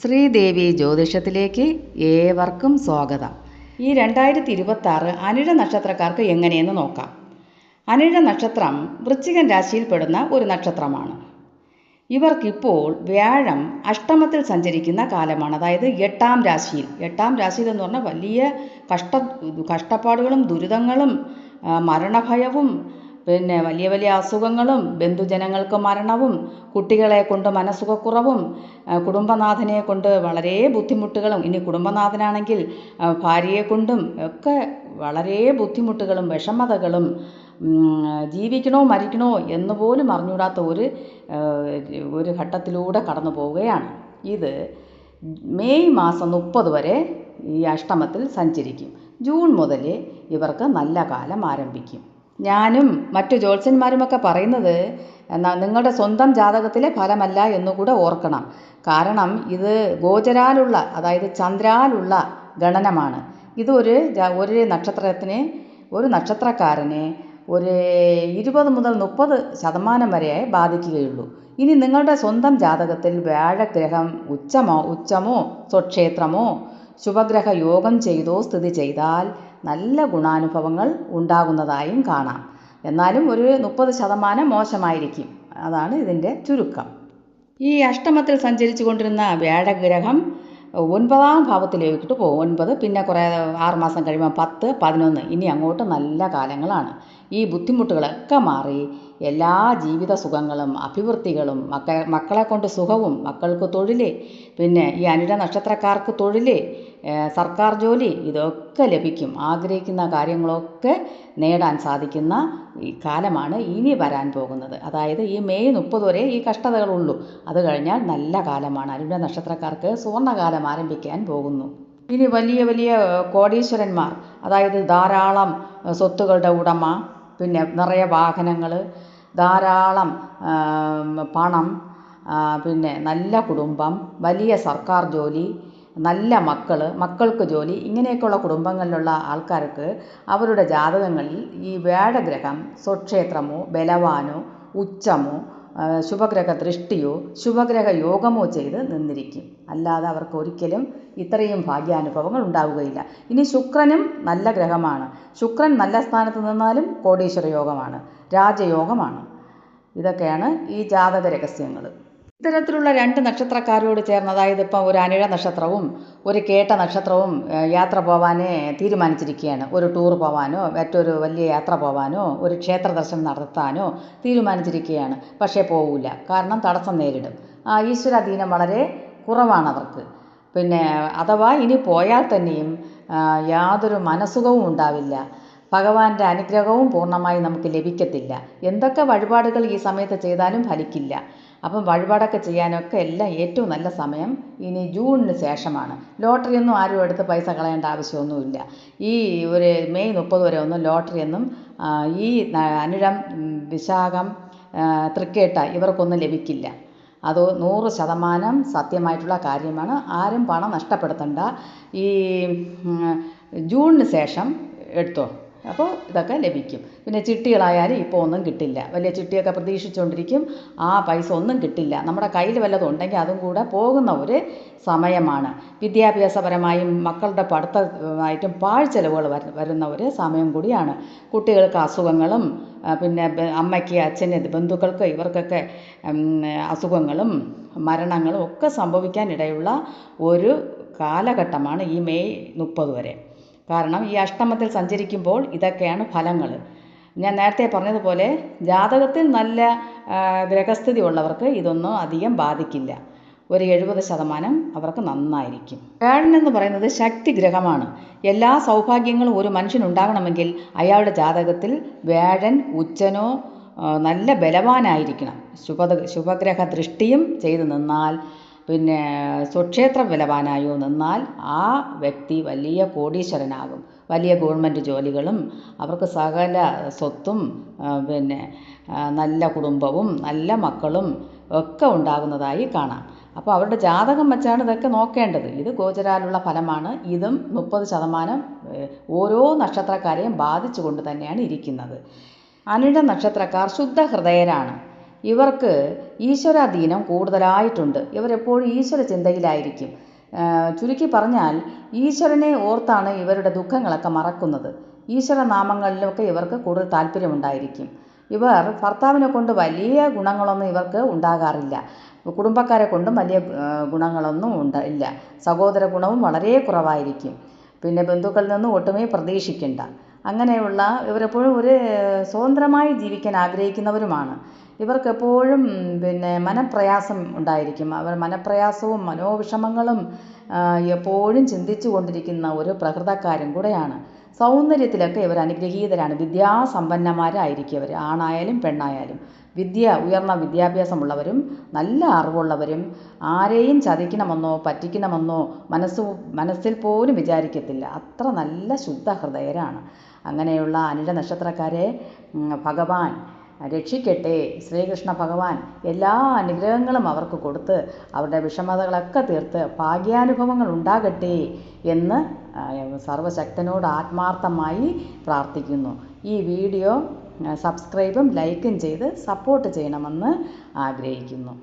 ശ്രീദേവി ജ്യോതിഷത്തിലേക്ക് ഏവർക്കും സ്വാഗതം. ഈ രണ്ടായിരത്തി ഇരുപത്തി അനിഴ നക്ഷത്രക്കാർക്ക് എങ്ങനെയെന്ന് നോക്കാം. അനിഴ നക്ഷത്രം വൃശ്ചികൻ രാശിയിൽപ്പെടുന്ന ഒരു നക്ഷത്രമാണ്. ഇവർക്കിപ്പോൾ വ്യാഴം അഷ്ടമത്തിൽ സഞ്ചരിക്കുന്ന കാലമാണ്. അതായത് എട്ടാം രാശിയിൽ. എട്ടാം രാശിയിൽ എന്ന് പറഞ്ഞാൽ വലിയ കഷ്ട കഷ്ടപ്പാടുകളും ദുരിതങ്ങളും മരണഭയവും പിന്നെ വലിയ വലിയ അസുഖങ്ങളും ബന്ധുജനങ്ങൾക്ക് മരണവും കുട്ടികളെ കൊണ്ട് മനസ്സുഖക്കുറവും ആ, കുടുംബനാഥനെ കൊണ്ട് വളരെ ബുദ്ധിമുട്ടുകളും ഇനി കുടുംബനാഥനാണെങ്കിൽ ഭാര്യയെ കൊണ്ടും ഒക്കെ വളരെ ബുദ്ധിമുട്ടുകളും വിഷമതകളും ജീവിക്കണോ മരിക്കണോ എന്ന് പോലും അറിഞ്ഞൂടാത്ത ഒരു ഒരു ഘട്ടത്തിലൂടെ കടന്നു പോവുകയാണ്. ഇത് മെയ് മാസം മുപ്പത് വരെ ഈ അഷ്ടമത്തിൽ സഞ്ചരിക്കും. ജൂൺ മുതൽ ഇവർക്ക് നല്ല കാലം ആരംഭിക്കും. ഞാനും മറ്റു ജ്യോത്സ്യന്മാരുമൊക്കെ പറയുന്നത് നിങ്ങളുടെ സ്വന്തം ജാതകത്തിലെ ഫലമല്ല എന്നുകൂടെ ഓർക്കണം. കാരണം ഇത് ഗോചരാലുള്ള അതായത് ചന്ദ്രാലുള്ള ഗണനമാണ്. ഇത് ഒരു ഒരു നക്ഷത്രത്തിന് ഒരു നക്ഷത്രക്കാരനെ ഒരു ഇരുപത് മുതൽ മുപ്പത് ശതമാനം വരെ ബാധിക്കുകയുള്ളൂ. ഇനി നിങ്ങളുടെ സ്വന്തം ജാതകത്തിൽ വ്യാഴഗ്രഹം ഉച്ചമോ ഉച്ചമോ സ്വക്ഷേത്രമോ ശുഭഗ്രഹ യോഗം ചെയ്തോ സ്ഥിതി ചെയ്താൽ നല്ല ഗുണാനുഭവങ്ങൾ ഉണ്ടാകുന്നതായും കാണാം. എന്നാലും ഒരു മുപ്പത് ശതമാനം മോശമായിരിക്കും. അതാണ് ഇതിന്റെ ചുരുക്കം. ഈ അഷ്ടമത്തിൽ സഞ്ചരിച്ചു കൊണ്ടിരുന്ന വ്യാഴഗ്രഹം ഒൻപതാം ഭാവത്തിലേക്കിട്ട് പോകും. ഒൻപത് പിന്നെ കുറേ ആറുമാസം കഴിയുമ്പോൾ പത്ത് പതിനൊന്ന് ഇനി അങ്ങോട്ട് നല്ല കാലങ്ങളാണ്. ഈ ബുദ്ധിമുട്ടുകളൊക്കെ മാറി എല്ലാ ജീവിത സുഖങ്ങളും അഭിവൃദ്ധികളും മക്ക മക്കളെ കൊണ്ട് സുഖവും മക്കൾക്ക് തൊഴിൽ പിന്നെ ഈ അനിഴ നക്ഷത്രക്കാർക്ക് തൊഴിൽ സർക്കാർ ജോലി ഇതൊക്കെ ലഭിക്കും. ആഗ്രഹിക്കുന്ന കാര്യങ്ങളൊക്കെ നേടാൻ സാധിക്കുന്ന ഈ കാലമാണ് ഇനി വരാൻ പോകുന്നത്. അതായത് ഈ മെയ് മുപ്പത് വരെ ഈ കഷ്ടതകളുള്ളൂ. അത് കഴിഞ്ഞാൽ നല്ല കാലമാണ്. അനിഴ നക്ഷത്രക്കാർക്ക് സുവർണകാലം ആരംഭിക്കാൻ പോകുന്നു. ഇനി വലിയ വലിയ കോടീശ്വരന്മാർ അതായത് ധാരാളം സ്വത്തുകളുടെ ഉടമ പിന്നെ നിറയെ വാഹനങ്ങൾ ധാരാളം പണം പിന്നെ നല്ല കുടുംബം വലിയ സർക്കാർ ജോലി നല്ല മക്കൾ മക്കൾക്ക് ജോലി ഇങ്ങനെയൊക്കെയുള്ള കുടുംബങ്ങളിലുള്ള ആൾക്കാർക്ക് അവരുടെ ജാതകങ്ങളിൽ ഈ വ്യാഴഗ്രഹം സ്വക്ഷേത്രമോ ബലവാനോ ഉച്ചമോ ശുഭഗ്രഹ ദൃഷ്ടിയോ ശുഭഗ്രഹ യോഗമോ ചെയ്ത് നിന്നിരിക്കും. അല്ലാതെ അവർക്ക് ഒരിക്കലും ഇത്രയും ഭാഗ്യാനുഭവങ്ങൾ ഉണ്ടാവുകയില്ല. ഇനി ശുക്രനും നല്ല ഗ്രഹമാണ്. ശുക്രൻ നല്ല സ്ഥാനത്ത് നിന്നാലും കോടീശ്വര യോഗമാണ് രാജയോഗമാണ്. ഇതൊക്കെയാണ് ഈ ജാതക രഹസ്യങ്ങൾ ഇത്തരത്തിലുള്ള രണ്ട് നക്ഷത്രക്കാരോട് ചേർന്ന് അതായത് ഇപ്പം ഒരു അനിഴ നക്ഷത്രവും ഒരു കേട്ട നക്ഷത്രവും യാത്ര പോവാനേ തീരുമാനിച്ചിരിക്കുകയാണ്. ഒരു ടൂർ പോവാനോ മറ്റൊരു വലിയ യാത്ര പോവാനോ ഒരു ക്ഷേത്ര ദർശനം നടത്താനോ തീരുമാനിച്ചിരിക്കുകയാണ്. പക്ഷേ പോവില്ല കാരണം തടസ്സം നേരിടും. ആ ഈശ്വരാധീനം വളരെ കുറവാണ് അവർക്ക്. പിന്നെ അഥവാ ഇനി പോയാൽ തന്നെയും യാതൊരു മനസുഖവും ഉണ്ടാവില്ല. ഭഗവാന്റെ അനുഗ്രഹവും പൂർണമായി നമുക്ക് ലഭിക്കത്തില്ല. എന്തൊക്കെ വഴിപാടുകൾ ഈ സമയത്ത് ചെയ്താലും ഫലിക്കില്ല. അപ്പം വഴിപാടൊക്കെ ചെയ്യാനൊക്കെ എല്ലാം ഏറ്റവും നല്ല സമയം ഇനി ജൂണിന് ശേഷമാണ്. ലോട്ടറിയൊന്നും ആരും എടുത്ത് പൈസ കളയേണ്ട ആവശ്യമൊന്നുമില്ല. ഈ ഒരു മെയ് മുപ്പത് വരെ ഒന്നും ലോട്ടറി ഒന്നും ഈ അനുരം വിശാഖം തൃക്കേട്ട ഇവർക്കൊന്നും ലഭിക്കില്ല. അത് നൂറ് ശതമാനം സത്യമായിട്ടുള്ള കാര്യമാണ്. ആരും പണം നഷ്ടപ്പെടുത്തണ്ട. ഈ ജൂണിന് ശേഷം എടുത്തോ? അപ്പോൾ ഇതൊക്കെ ലഭിക്കും. പിന്നെ ചിട്ടികളായാലും ഇപ്പോൾ ഒന്നും കിട്ടില്ല. വലിയ ചിട്ടിയൊക്കെ പ്രതീക്ഷിച്ചുകൊണ്ടിരിക്കും. ആ പൈസ ഒന്നും കിട്ടില്ല. നമ്മുടെ കയ്യിൽ വല്ലതും ഉണ്ടെങ്കിൽ അതും കൂടെ പോകുന്ന ഒരു സമയമാണ്. വിദ്യാഭ്യാസപരമായും മക്കളുടെ പഠിത്തമായിട്ടും പാഴ്ചെലവുകൾ വര- വരുന്ന ഒരു സമയം കൂടിയാണ്. കുട്ടികൾക്ക് അസുഖങ്ങളും പിന്നെ അമ്മയ്ക്ക് അച്ഛന് ബന്ധുക്കൾക്ക് ഇവർക്കൊക്കെ അസുഖങ്ങളും മരണങ്ങളും ഒക്കെ സംഭവിക്കാനിടയുള്ള ഒരു കാലഘട്ടമാണ് ഈ മെയ് മുപ്പത് വരെ. കാരണം ഈ അഷ്ടമത്തിൽ സഞ്ചരിക്കുമ്പോൾ ഇതൊക്കെയാണ് ഫലങ്ങൾ. ഞാൻ നേരത്തെ പറഞ്ഞതുപോലെ ജാതകത്തിൽ നല്ല ഗ്രഹസ്ഥിതി ഉള്ളവർക്ക് ഇതൊന്നും അധികം ബാധിക്കില്ല. ഒരു എഴുപത് ശതമാനം അവർക്ക് നന്നായിരിക്കും. വേഴനെന്ന് എന്ന് പറയുന്നത് ശക്തി ഗ്രഹമാണ്. എല്ലാ സൗഭാഗ്യങ്ങളും ഒരു മനുഷ്യനുണ്ടാകണമെങ്കിൽ അയാളുടെ ജാതകത്തിൽ വേഴൻ ഉച്ചനോ നല്ല ബലവാനായിരിക്കണം. ശുഭ ശുഭഗ്രഹ ദൃഷ്ടിയും ചെയ്തു നിന്നാൽ പിന്നെ സ്വക്ഷേത്രം വിലവാനായോ നിന്നാൽ ആ വ്യക്തി വലിയ കോടീശ്വരനാകും. വലിയ ഗവൺമെന്റ് ജോലികളും അവർക്ക് സകല സ്വത്തും പിന്നെ നല്ല കുടുംബവും നല്ല മക്കളും ഒക്കെ ഉണ്ടാകുന്നതായി കാണാം. അപ്പോൾ അവരുടെ ജാതകം വെച്ചാണ് ഇതൊക്കെ നോക്കേണ്ടത്. ഇത് ഗോചരാലുള്ള ഫലമാണ്. ഇതും മുപ്പത് ശതമാനം ഓരോ നക്ഷത്രക്കാരെയും ബാധിച്ചുകൊണ്ട് തന്നെയാണ് ഇരിക്കുന്നത്. അനിഴ നക്ഷത്രക്കാർ ശുദ്ധ ഹൃദയരാണ് ഇവർക്ക് ഈശ്വരാധീനം കൂടുതലായിട്ടുണ്ട്. ഇവരെപ്പോഴും ഈശ്വര ചിന്തയിലായിരിക്കും. ചുരുക്കി പറഞ്ഞാൽ ഈശ്വരനെ ഓർത്താണ് ഇവരുടെ ദുഃഖങ്ങളൊക്കെ മറക്കുന്നത്. ഈശ്വരനാമങ്ങളിലൊക്കെ ഇവർക്ക് കൂടുതൽ താല്പര്യമുണ്ടായിരിക്കും. ഇവർ ഭർത്താവിനെ കൊണ്ട് വലിയ ഗുണങ്ങളൊന്നും ഇവർക്ക് ഉണ്ടാകാറില്ല. കുടുംബക്കാരെ കൊണ്ടും വലിയ ഗുണങ്ങളൊന്നും ഉണ്ട് ഇല്ല. സഹോദര ഗുണവും വളരെ കുറവായിരിക്കും. പിന്നെ ബന്ധുക്കളിൽ നിന്നും ഒട്ടുമേ പ്രതീക്ഷിക്കേണ്ട. അങ്ങനെയുള്ള ഇവരെപ്പോഴും ഒരു സ്വതന്ത്രമായി ജീവിക്കാൻ ആഗ്രഹിക്കുന്നവരുമാണ്. ഇവർക്കെപ്പോഴും പിന്നെ മനപ്രയാസം ഉണ്ടായിരിക്കും. അവർ മനപ്രയാസവും മനോവിഷമങ്ങളും എപ്പോഴും ചിന്തിച്ചു കൊണ്ടിരിക്കുന്ന ഒരു പ്രകൃതക്കാരും കൂടെയാണ്. സൗന്ദര്യത്തിലൊക്കെ ഇവർ അനുഗ്രഹീതരാണ്. വിദ്യാസമ്പന്നന്മാരായിരിക്കും അവർ ആണായാലും പെണ്ണായാലും. വിദ്യ ഉയർന്ന വിദ്യാഭ്യാസമുള്ളവരും നല്ല അറിവുള്ളവരും ആരെയും ചതിക്കണമെന്നോ പറ്റിക്കണമെന്നോ മനസ്സ് മനസ്സിൽ പോലും വിചാരിക്കത്തില്ല. അത്ര നല്ല ശുദ്ധ ഹൃദയരാണ്. അങ്ങനെയുള്ള അനിഴ നക്ഷത്രക്കാരെ ഭഗവാൻ രക്ഷിക്കട്ടെ. ശ്രീകൃഷ്ണ ഭഗവാൻ എല്ലാ അനുഗ്രഹങ്ങളും അവർക്ക് കൊടുത്ത് അവരുടെ വിഷമതകളൊക്കെ തീർത്ത് ഭാഗ്യാനുഭവങ്ങൾ ഉണ്ടാകട്ടെ എന്ന് സർവശക്തനോട് ആത്മാർത്ഥമായി പ്രാർത്ഥിക്കുന്നു. ഈ വീഡിയോ സബ്സ്ക്രൈബും ലൈക്കും ചെയ്ത് സപ്പോർട്ട് ചെയ്യണമെന്ന് ആഗ്രഹിക്കുന്നു.